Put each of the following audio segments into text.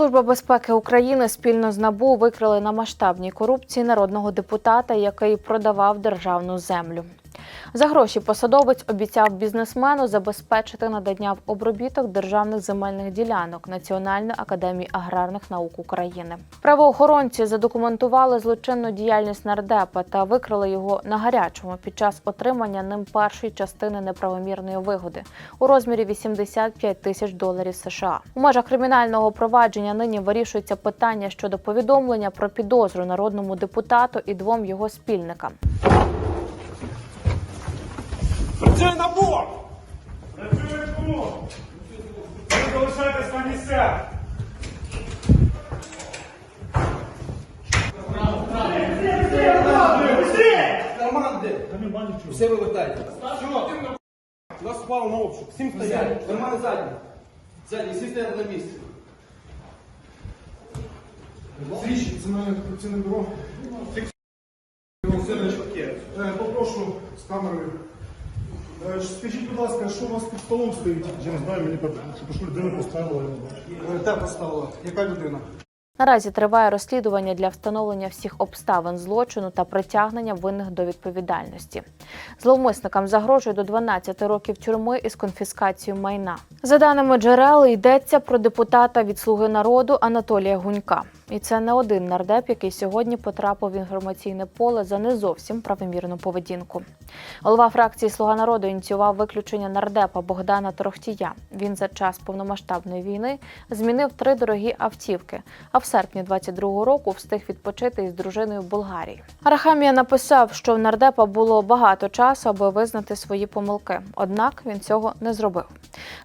Служба безпеки України спільно з НАБУ викрили на масштабній корупції народного депутата, який продавав державну землю. За гроші посадовець обіцяв бізнесмену забезпечити надання в обробіток державних земельних ділянок Національної академії аграрних наук України. Правоохоронці задокументували злочинну діяльність нардепа та викрили його на гарячому під час отримання ним першої частини неправомірної вигоди у розмірі 85 тисяч доларів США. У межах кримінального провадження нині вирішується питання щодо повідомлення про підозру народному депутату і двом його спільникам. Працює на набор! Працює кому? Ви залишайтесь на місцях! Команди! Все вивертайте. Нас впало на обшук. Всім стоять. Кармани задні. Задні, всі стоять на місці. Слідчі Національне антикорупційне бюро. Е, Попрошу з камерою. Е, Скажіть, будь ласка, що у вас під столом стоїть? Я не знаю, мені що людина поставила. Е, поставила. Яка людина? Наразі триває розслідування для встановлення всіх обставин злочину та притягнення винних до відповідальності. Зловмисникам загрожує до 12 років тюрми із конфіскацією майна. За даними джерел, йдеться про депутата від Слуги народу Анатолія Гунька. І це не один нардеп, який сьогодні потрапив в інформаційне поле за не зовсім правомірну поведінку. Голова фракції Слуга народу ініціював виключення нардепа Богдана Торохтія. Він за час повномасштабної війни змінив три дорогі автівки. А в серпні 22-го року встиг відпочити із дружиною в Болгарії. Арахамія написав, що в нардепа було багато часу, аби визнати свої помилки. Однак він цього не зробив.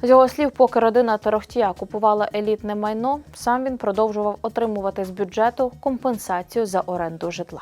З його слів, поки родина Торохтія купувала елітне майно, сам він продовжував отримувати з бюджету компенсацію за оренду житла.